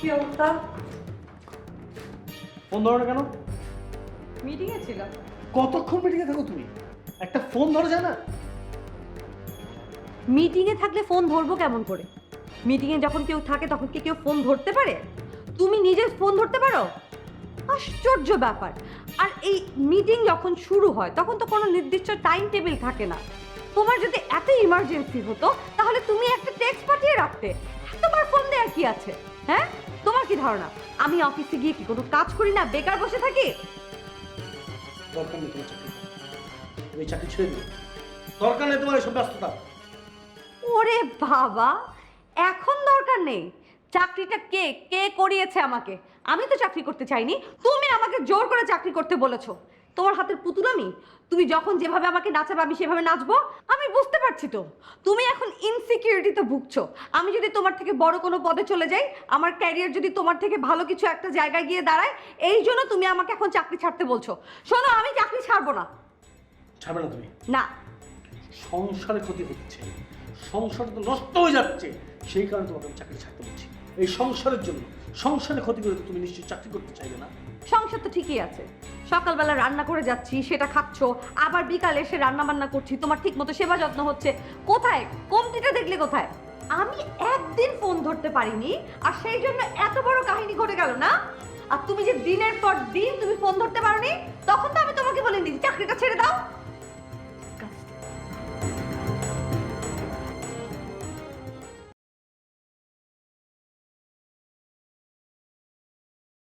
কি অবস্থা ফোন ধরো না কেন? মিটিংয়ে ছিলাম। কতক্ষণ মিটিংয়ে থাকো তুমি? একটা ফোন ধরো যায় না? মিটিংয়ে থাকলে ফোন ধরবো কেমন করে? মিটিংয়ে যখন কেউ থাকে তখন কি কেউ ফোন ধরতে পারে? তুমি নিজে ফোন ধরতে পারো? আশ্চর্য ব্যাপার। আর এই মিটিং যখন শুরু হয় তখন তো কোনো নির্দিষ্ট টাইম টেবিল থাকে না। তোমার যদি এত ইমার্জেন্সি হতো তাহলে তুমি একটা টেক্সট পাঠিয়ে রাখতে। তোমার ফোন দেওয়ার কি আছে? হ্যাঁ? তোমার কি ধারণা? আমি অফিসে গিয়ে কি কোনো কাজ করি না বেকার বসে থাকি? দরকার নেই তোমার চাকরি। তুমি চাকরি ছেড়ে দিও। দরকার নেই তোমার এসব ব্যস্ততা। ওরে বাবা এখন দরকার নেই। চাকরিটা কে কে করিয়েছে আমাকে? আমি তো চাকরি করতে চাইনি তুমি আমাকে জোর করে চাকরি করতে বলেছ। তোমার হাতের পুতুল আমি তুমি যখন যেভাবে আমাকে নাচাবে আমি সেভাবে নাচবো আমি বুঝতে পারছি তো। তুমি এখন ইনসিকিউরিটিতে ভুগছো। আমি যদি তোমার থেকে বড় কোনো পদে চলে যাই আমার ক্যারিয়ার যদি তোমার থেকে ভালো কিছু একটা জায়গায় গিয়ে দাঁড়ায় এই জন্য তুমি আমাকে এখন চাকরি ছাড়তে বলছো। শোনো আমি চাকরি ছাড়বো না। ছাড়বে না তুমি? না। সংসারে ক্ষতি হচ্ছে। সংসার তো নষ্ট হয়ে যাচ্ছে। সেই কারণে তোমাকে আমি চাকরি ছাড়তে বলছি। এই সংসারের জন্য সংসারে ক্ষতি করে তুমি নিশ্চয়ই চাকরি করতে চাইবে না। সংসার তো ঠিকই আছে। সকালবেলা রান্না করে যাচ্ছি, সেটা খাচ্ছ, আবার বিকালে এসে রান্না বান্না করছি, তোমার ঠিক মতো সেবা যত্ন হচ্ছে। কোথায়? কমতিটা দেখলে কোথায়? আমি একদিন ফোন ধরতে পারিনি, আর সেই জন্য এত বড় কাহিনী ঘটে গেল না? আর তুমি যে দিনের পর দিন তুমি ফোন ধরতে পারোনি, তখন তো আমি তোমাকে বলিনি চাকরিটা ছেড়ে দাও।